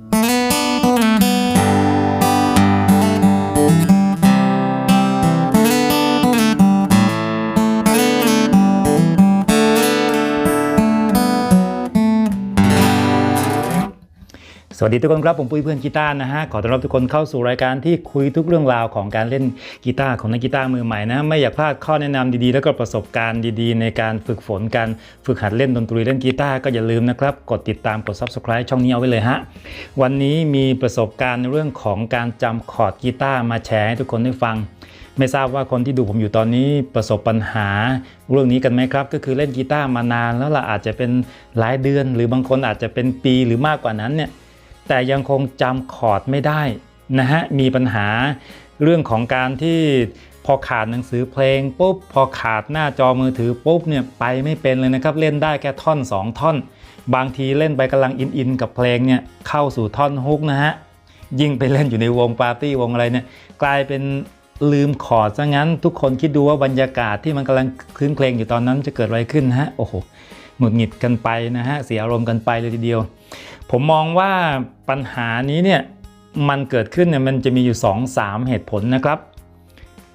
Mm-hmm. สวัสดีทุกคนครับ ผมปุ้ยเพื่อนกีตาร์นะฮะ ขอต้อนรับทุกคนเข้าสู่รายการที่คุยทุกเรื่องราวของการเล่นกีตาร์ของนักกีตาร์มือใหม่นะ ไม่อยากพลาดข้อแนะนำดีๆ แล้วก็ประสบการณ์ดีๆ ในการฝึกฝนการฝึกหัดเล่นดนตรีเล่นกีตาร์ก็อย่าลืมนะครับ กดติดตามกด subscribe ช่องนี้เอาไว้เลยฮะ วันนี้มีประสบการณ์เรื่องของการจำคอร์ดกีตาร์มาแชร์ให้ทุกคนได้ฟังไม่ทราบว่าคนที่ดูผมอยู่ตอนนี้ประสบปัญหาเรื่องนี้กันไหมครับ ก็คือเล่นกีตาร์มานานแล้วล่ะอาจจะเป็นหลายเดือน หรือบางคนอาจจะเป็นปีหรือมากกว่านั้นเนี่ย แต่ยังคงจำคอร์ดไม่ได้นะฮะมีปัญหาเรื่องของการที่พอขาดหนังสือเพลงปุ๊บพอขาดหน้าจอมือถือปุ๊บเนี่ยไปไม่เป็นเลยนะครับเล่นได้แค่ท่อน 2 ท่อน บางทีเล่นไปกำลังอินอินกับเพลงเนี่ยเข้าสู่ท่อนฮุกนะฮะยิ่งไปเล่นอยู่ในวงปาร์ตี้วงอะไรเนี่ยกลายเป็นลืมคอร์ดซะงั้น ทุกคนคิดดูว่าบรรยากาศที่มันกำลังคลื้นเพลงอยู่ตอนนั้นจะเกิดอะไรขึ้นฮะโอ้โหหงุดหงิดกันไปนะฮะเสียอารมณ์กันไปเลยทีเดียว ผมมองว่าปัญหานี้เนี่ยมันเกิดขึ้นเนี่ยมันจะมีอยู่ 2-3 เหตุผลนะครับ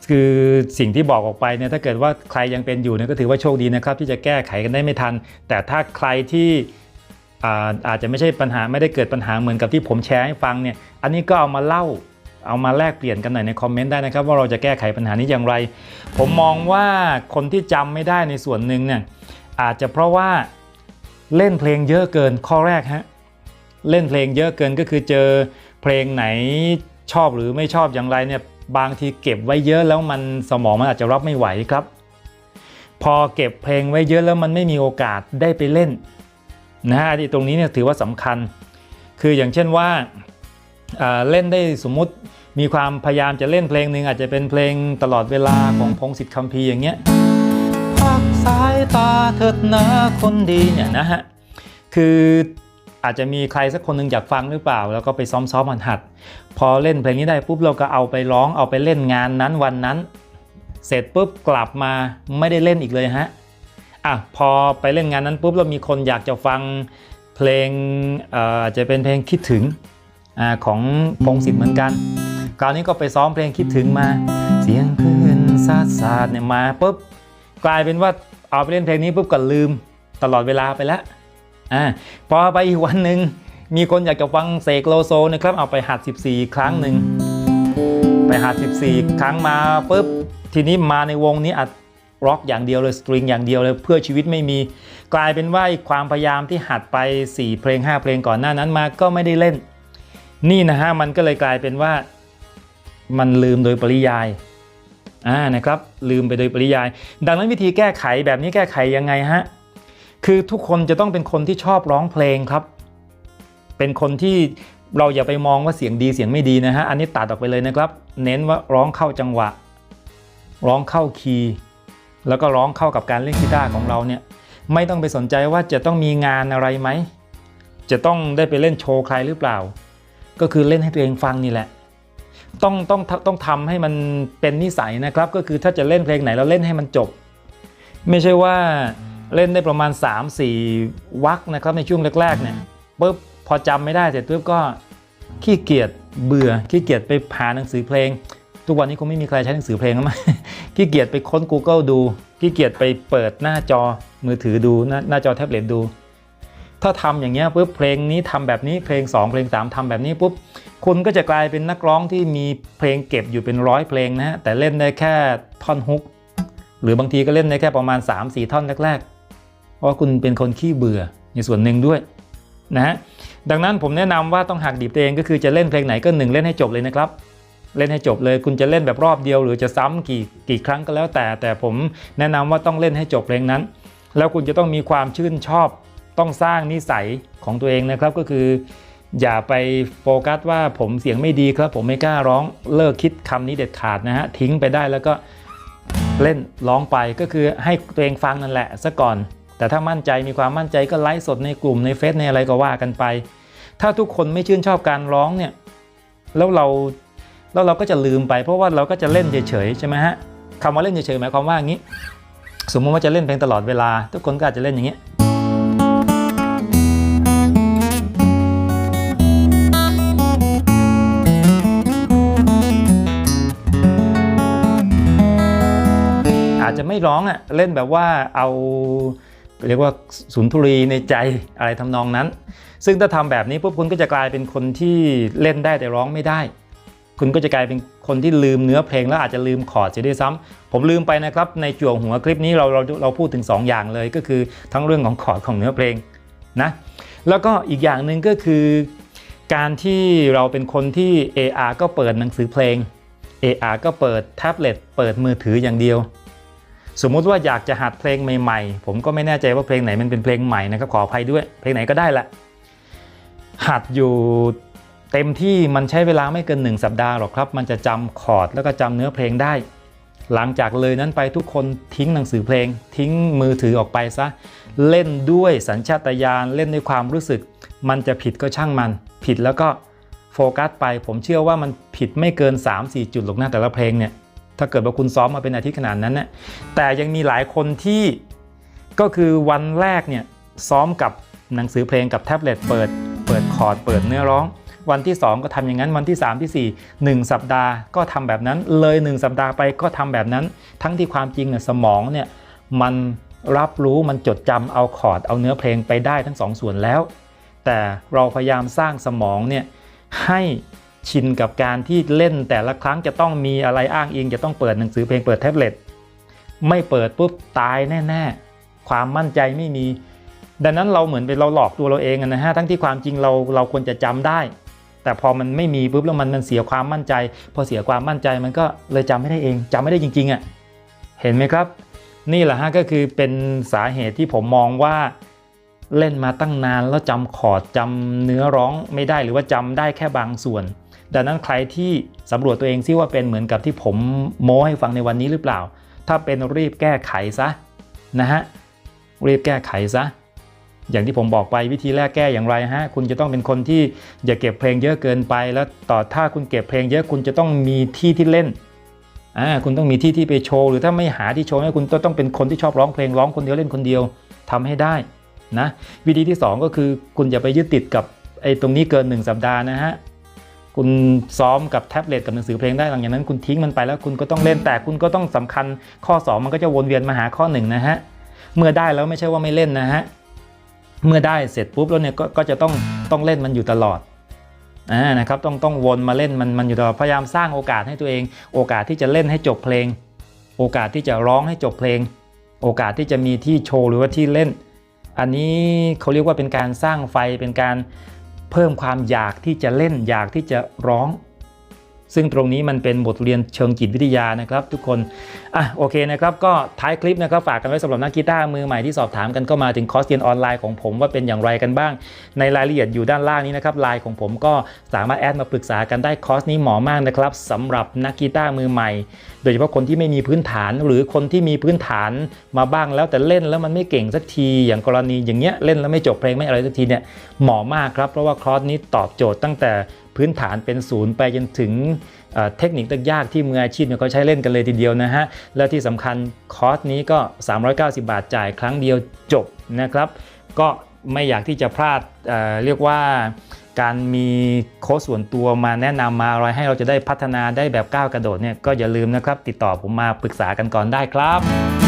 คือสิ่งที่บอกออกไปเนี่ยถ้าเกิดว่าใครยังเป็นอยู่เนี่ยก็ถือว่าโชคดีนะครับ ที่จะแก้ไขกันได้ไม่ทัน แต่ถ้าใครที่อาอาจจะไม่ใช่ปัญหาไม่ได้เกิดปัญหาเหมือนกับที่ผมแชร์ให้ฟังเนี่ยอันนี้ก็เอามาเล่าเอามาแลกเปลี่ยนกันหน่อยในคอมเมนต์ได้นะครับ ว่าเราจะแก้ไขปัญหานี้อย่างไร ผมมองว่าคนที่จำไม่ได้ในส่วนหนึ่งเนี่ยอาจจะเพราะว่าเล่นเพลงเยอะเกินข้อแรกฮะ เล่นเพลงเยอะเกินก็คือเจอเพลงไหนชอบหรือไม่ชอบอย่างไรเนี่ยบางทีเก็บไว้เยอะแล้วมันสมองมันอาจจะรับไม่ไหวครับ พอเก็บเพลงไว้เยอะแล้วมันไม่มีโอกาสได้ไปเล่นนะฮะที่ตรงนี้เนี่ยถือว่าสำคัญ คืออย่างเช่นว่าอ่าเล่นได้สมมุติมีความพยายามจะเล่นเพลงหนึ่งอาจจะเป็นเพลงตลอดเวลาของพงศิษฐ์คัมภีร์อย่างเงี้ยพักสายตาเถิดนะคนดีเนี่ยนะฮะคือ อาจจะมีใครสักคนหนึ่งอยากฟังหรือเปล่า แล้วก็ไปซ้อมๆมันหัด พอเล่นเพลงนี้ได้ปุ๊บเราก็เอาไปร้องเอาไปเล่นงานนั้นวันนั้น เสร็จปุ๊บกลับมาไม่ได้เล่นอีกเลยฮะอะพอไปเล่นงานนั้นปุ๊บเรามีคนอยากจะฟังเพลงอาจจะเป็นเพลงคิดถึงอของพงศิษฐ์เหมือนกัน คราวนี้ก็ไปซ้อมเพลงคิดถึงมา เสียงคลื่นซาดซาดเนี่ยมาปุ๊บกลายเป็นว่าเอาไปเล่นเพลงนี้ปุ๊บก็ลืมตลอดเวลาไปแล้ว อ่าพอไปอีกวันหนึ่งมีคนอยากจะฟังเสกโลโซนะครับเอาไปหัด 14 ครั้งหนึ่งไปหัด 14 ครั้งมาปุ๊บทีนี้มาในวงนี้อัดร็อกอย่างเดียวเลยสตริงอย่างเดียวเลยเพื่อชีวิตไม่มีกลายเป็นว่าความพยายามที่หัดไป 4 เพลง 5 เพลงก่อนหน้านั้นมาก็ไม่ได้เล่น นี่นะฮะมันก็เลยกลายเป็นว่ามันลืมโดยปริยายอ่านะครับลืมไปโดยปริยาย ดังนั้นวิธีแก้ไขแบบนี้แก้ไขยังไงฮะ คือทุกคนจะต้องเป็นคนที่ชอบร้องเพลงครับ เป็นคนที่เราอย่าไปมองว่าเสียงดีเสียงไม่ดีนะฮะ อันนี้ตัดออกไปเลยนะครับ เน้นว่าร้องเข้าจังหวะ ร้องเข้าคีย์ แล้วก็ร้องเข้ากับการเล่นกีตาร์ของเราเนี่ย ไม่ต้องไปสนใจว่าจะต้องมีงานอะไรไหม จะต้องได้ไปเล่นโชว์ใครหรือเปล่า ก็คือเล่นให้ตัวเองฟังนี่แหละ ต้องต้องต้องทำให้มันเป็นนิสัยนะครับ ก็คือถ้าจะเล่นเพลงไหนเราเล่นให้มันจบ ไม่ใช่ว่า เล่นได้ประมาณ 3-4 วักนะครับในช่วงแรกๆเนี่ยปุ๊บพอจำไม่ได้เสร็จปุ๊บก็ขี้เกียจเบื่อขี้เกียจไปหาหนังสือเพลง ทุกวันนี้คงไม่มีใครใช้หนังสือเพลงแล้วมั้งขี้เกียจไปค้น Google ดูขี้เกียจไปเปิดหน้าจอมือถือดูหน้าหน้าจอแท็บเล็ตดู ถ้าทำอย่างเงี้ยปุ๊บเพลงนี้ทำแบบนี้เพลง 2 เพลง 3ทำแบบนี้ปุ๊บคุณก็จะกลายเป็นนักร้องที่มีเพลงเก็บอยู่เป็นร้อยเพลงนะฮะแต่เล่นได้แค่ท่อนฮุกหรือบางทีก็เล่นได้แค่ประมาณ 3-4 ท่อนแรกๆเพราะ ว่าคุณเป็นคนขี้เบื่อในส่วนหนึ่งด้วยนะฮะดังนั้นผมแนะนำว่าต้องหักดิบตัวเองก็คือจะเล่นเพลงไหนก็หนึ่งเล่นให้จบเลยนะครับ เล่นให้จบเลยคุณจะเล่นแบบรอบเดียว หรือจะซ้ำกี่กี่ครั้งก็แล้วแต่ แต่ผมแนะนำว่าต้องเล่นให้จบเพลงนั้น แล้วคุณจะต้องมีความชื่นชอบต้องสร้างนิสัยของตัวเองนะครับก็คือ อย่าไปโฟกัสว่าผมเสียงไม่ดีครับ ผมไม่กล้าร้องเลิกคิดคำนี้เด็ดขาดนะฮะทิ้งไปได้แล้วก็เล่นร้องไปก็คือให้ตัวเองฟังนั่นแหละซะก่อน แต่ถ้ามั่นใจมีความมั่นใจก็ไลฟ์สดในกลุ่มในเฟซในอะไรก็ว่ากันไป ถ้าทุกคนไม่ชื่นชอบการร้องเนี่ยแล้วเราแล้วเราก็จะลืมไป เพราะว่าเราก็จะเล่นเฉยๆใช่ไหมฮะคำว่าเล่นเฉยๆหมายความว่าอย่างนี้ สมมติว่าจะเล่นเพลงตลอดเวลา ทุกคนก็อาจจะเล่นอย่างนี้อาจจะไม่ร้องอะ่ะเล่นแบบว่าเอา เรียกว่าสุนทรีในใจอะไรทำนองนั้น ซึ่งถ้าทำแบบนี้ปุ๊บคุณก็จะกลายเป็นคนที่เล่นได้แต่ร้องไม่ได้ คุณก็จะกลายเป็นคนที่ลืมเนื้อเพลงแล้วอาจจะลืมคอร์ดเสียด้วยซ้ำผมลืมไปนะครับในจั่วหัวคลิปนี้เราเราเราพูดถึง 2 อย่างเลย ก็คือทั้งเรื่องของคอร์ดของเนื้อเพลงนะแล้วก็อีกอย่างหนึ่งก็คือ การที่เราเป็นคนที่ AR ก็เปิดหนังสือเพลง AR ก็เปิดแท็บเล็ตเปิดมือถืออย่างเดียว สมมุติว่าอยากจะหัดเพลงใหม่ๆ ผมก็ไม่แน่ใจว่าเพลงไหนมันเป็นเพลงใหม่นะครับขออภัยด้วย เพลงไหนก็ได้แหละ หัดอยู่เต็มที่มันใช้เวลาไม่เกิน 1 สัปดาห์หรอกครับ มันจะจำคอร์ดแล้วก็จำเนื้อเพลงได้ หลังจากเลยนั้นไปทุกคนทิ้งหนังสือเพลง ทิ้งมือถือออกไปซะ เล่นด้วยสัญชาตญาณเล่นด้วยความรู้สึก มันจะผิดก็ช่างมัน ผิดแล้วก็โฟกัสไป ผมเชื่อว่ามันผิดไม่เกิน 3-4 จุดหรอกนะแต่ละเพลงเนี่ย ถ้าเกิดว่าคุณซ้อมมาเป็นอาทิตย์ขนาดนั้นนะแต่ยังมีหลายคนที่ก็คือวันแรกเนี่ยซ้อมกับหนังสือเพลงกับแท็บเล็ตเปิด เปิดคอร์ดเปิดเนื้อร้อง วันที่ 2 ก็ทำอย่างนั้นวันที่ 3 ที่ 4 1 สัปดาห์ก็ทำแบบนั้นเลย 1 สัปดาห์ไปก็ทำแบบนั้น ทั้งที่ความจริงเนี่ยสมองเนี่ยมันรับรู้มันจดจำเอาคอร์ดเอาเนื้อเพลงไปได้ทั้งสองส่วนแล้ว แต่เราพยายามสร้างสมองเนี่ยให้ ชินกับการที่เล่นแต่ละครั้งจะต้องมีอะไรอ้างอิง จะต้องเปิดหนังสือเพลงเปิดแท็บเล็ตไม่เปิดปุ๊บตายแน่ๆ ความมั่นใจไม่มี ดังนั้นเราเหมือนเป็นเราหลอกตัวเราเองนะฮะทั้งที่ความจริงเราเราควรจะจำได้ แต่พอมันไม่มีปุ๊บแล้วมันมันเสียความมั่นใจ พอเสียความมั่นใจมันก็เลยจำไม่ได้เองจำไม่ได้จริงๆอะ่ะเห็นไหมครับ นี่แหละฮะก็คือเป็นสาเหตุที่ผมมองว่าเล่นมาตั้งนานแล้วจำคอร์ดจำเนื้อร้องไม่ได้หรือว่าจำได้แค่บางส่วน ดังนั้นใครที่สำรวจตัวเองซิว่าเป็นเหมือนกับที่ผมโม้ให้ฟังในวันนี้หรือเปล่า ถ้าเป็นรีบแก้ไขซะนะฮะรีบแก้ไขซะอย่างที่ผมบอกไปวิธีแรกแก้อย่างไรฮะคุณจะต้องเป็นคนที่อย่าเก็บเพลงเยอะเกินไป แล้วต่อถ้าคุณเก็บเพลงเยอะคุณจะต้องมีที่ที่เล่นอ่าคุณต้องมีที่ที่ไปโชว์หรือถ้าไม่หาที่โชว์ให้คุณต้องเป็นคนที่ชอบร้องเพลงร้องคนเดียวเล่นคนเดียวทำให้ได้นะวิธีที่ 2 ก็คือคุณอย่าไปยึดติดกับไอ้ตรงนี้เกิน 1 สัปดาห์นะฮะ คุณซ้อมกับแท็บเล็ตกับหนังสือเพลงได้หลังจากนั้นคุณทิ้งมันไปแล้วคุณก็ต้องเล่นแต่คุณก็ต้องสำคัญข้อ 2 มันก็จะวนเวียนมาหาข้อ1นะฮะเมื่อได้แล้วไม่ใช่ว่าไม่เล่นนะฮะเมื่อได้เสร็จปุ๊บแล้วเนี่ยกก็จะต้องต้องเล่นมันอยู่ตลอดอ่านะครับต้องต้องวนมาเล่นมันมันอยู่ตลอดพยายามสร้างโอกาสให้ตัวเอง โอกาสที่จะเล่นให้จบเพลง โอกาสที่จะร้องให้จบเพลง โอกาสที่จะมีที่โชว์หรือว่าที่เล่น อันนี้เขาเรียกว่าเป็นการสร้างไฟเป็นการ เพิ่มความอยากที่จะเล่นอยากที่จะร้อง ซึ่งตรงนี้มันเป็นบทเรียนเชิงจิตวิทยานะครับทุกคนอะโอเคนะครับก็ท้ายคลิปนะครับฝากกันไว้สำหรับนักกีตาร์มือใหม่ที่สอบถามกันก็มาถึงคอร์สเรียนออนไลน์ของผมว่าเป็นอย่างไรกันบ้าง ในรายละเอียดอยู่ด้านล่างนี้นะครับไลน์ของผมก็สามารถแอดมาปรึกษากันได้คอร์สนี้เหมาะมากนะครับสำหรับนักกีตาร์มือใหม่ โดยเฉพาะคนที่ไม่มีพื้นฐานหรือคนที่มีพื้นฐานมาบ้างแล้วแต่เล่นแล้วมันไม่เก่งสักทีอย่างกรณีอย่างเงี้ยเล่นแล้วไม่จบเพลงไม่อะไรสักทีเนี่ยเหมาะมากครับเพราะว่าคอร์สนี้ตอบโจทย์ตั้งแต่ พื้นฐานเป็นศูนย์ไปจนถึงเทคนิคยากๆที่มืออาชีพเนี่ยเขาใช้เล่นกันเลยทีเดียวนะฮะ และที่สำคัญคอร์สนี้ก็ 390 บาทจ่ายครั้งเดียวจบนะครับ ก็ไม่อยากที่จะพลาดเเรียกว่าการมีโค้ชส่วนตัวมาแนะนำมาอะไรให้เราจะได้พัฒนาได้แบบก้าวกระโดดเนี่ยก็อย่าลืมนะครับ ติดต่อผมมาปรึกษากันก่อนได้ครับ